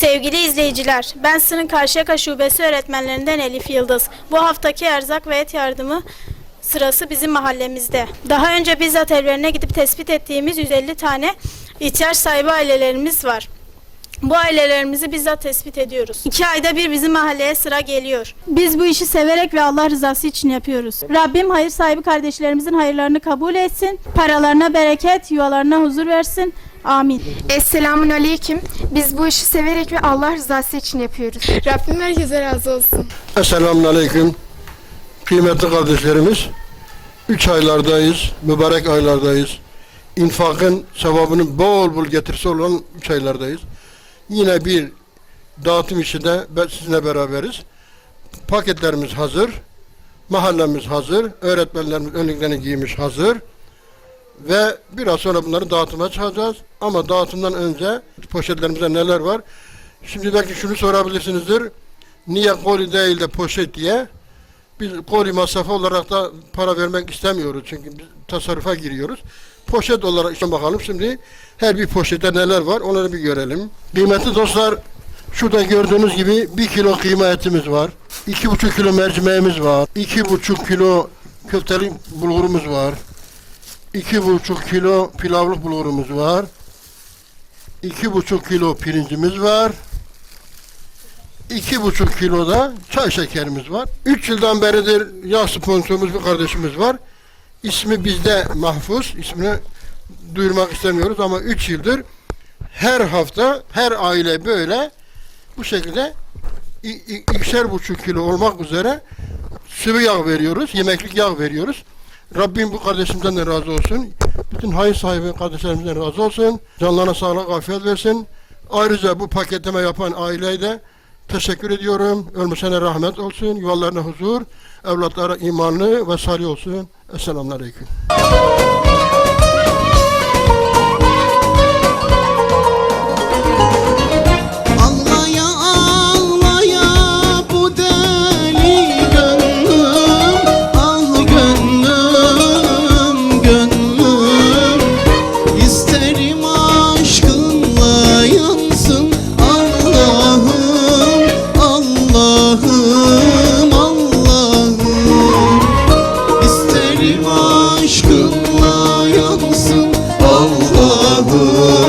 Sevgili izleyiciler, ben Sının Karşıyaka Şubesi öğretmenlerinden Elif Yıldız. Bu haftaki erzak ve et yardımı sırası bizim mahallemizde. Daha önce bizzat evlerine gidip tespit ettiğimiz 150 tane ihtiyaç sahibi ailelerimiz var. Bu ailelerimizi bizzat tespit ediyoruz. İki ayda bir bizim mahalleye sıra geliyor. Biz bu işi severek ve Allah rızası için yapıyoruz. Rabbim hayır sahibi kardeşlerimizin hayırlarını kabul etsin. Paralarına bereket, yuvalarına huzur versin. Amin. Esselamun Aleyküm. Biz bu işi severek ve Allah rızası için yapıyoruz. Rabbim herkese razı olsun. Esselamun Aleyküm. Kıymetli kardeşlerimiz, üç aylardayız, mübarek aylardayız. İnfakın sevabının bol bol getirisi olan üç aylardayız. Yine bir dağıtım işinde ben sizinle beraberiz. Paketlerimiz hazır, mahallemiz hazır, öğretmenlerimiz önlüklerini giymiş hazır. Ve biraz sonra bunları dağıtıma çıkacağız. Ama dağıtımdan önce poşetlerimizde neler var? Şimdi belki şunu sorabilirsinizdir. Niye koli değil de poşet diye? Biz koli masrafı olarak da para vermek istemiyoruz. Çünkü biz tasarrufa giriyoruz. Poşet olarak işte bakalım şimdi her bir poşette neler var onları bir görelim. Kıymetli dostlar şurada gördüğünüz gibi bir kilo kıyma etimiz var. iki buçuk kilo mercimeğimiz var. iki buçuk kilo köfteli bulgurumuz var. İki buçuk kilo pilavlık bulgurumuz var. iki buçuk kilo pirincimiz var. iki buçuk kilo da çay şekerimiz var. Üç yıldan beridir yağ sponsorumuz bir kardeşimiz var. İsmi bizde mahfuz. İsmini duyurmak istemiyoruz ama üç yıldır her hafta her aile böyle bu şekilde ikişer buçuk kilo olmak üzere sıvı yağ veriyoruz. Yemeklik yağ veriyoruz. Rabbim bu kardeşimden de razı olsun. Bütün hayır sahibi kardeşlerimizden razı olsun. Canlarına sağlık, afiyet versin. Ayrıca bu paketleme yapan aileye de teşekkür ediyorum. Ölmüşene rahmet olsun. Yuvalarına huzur. Evlatlara imanlı ve salih olsun. Esselamu Aleyküm. amor.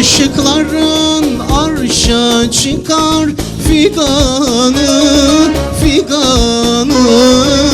Aşıkların arşa çıkar figanı Figanı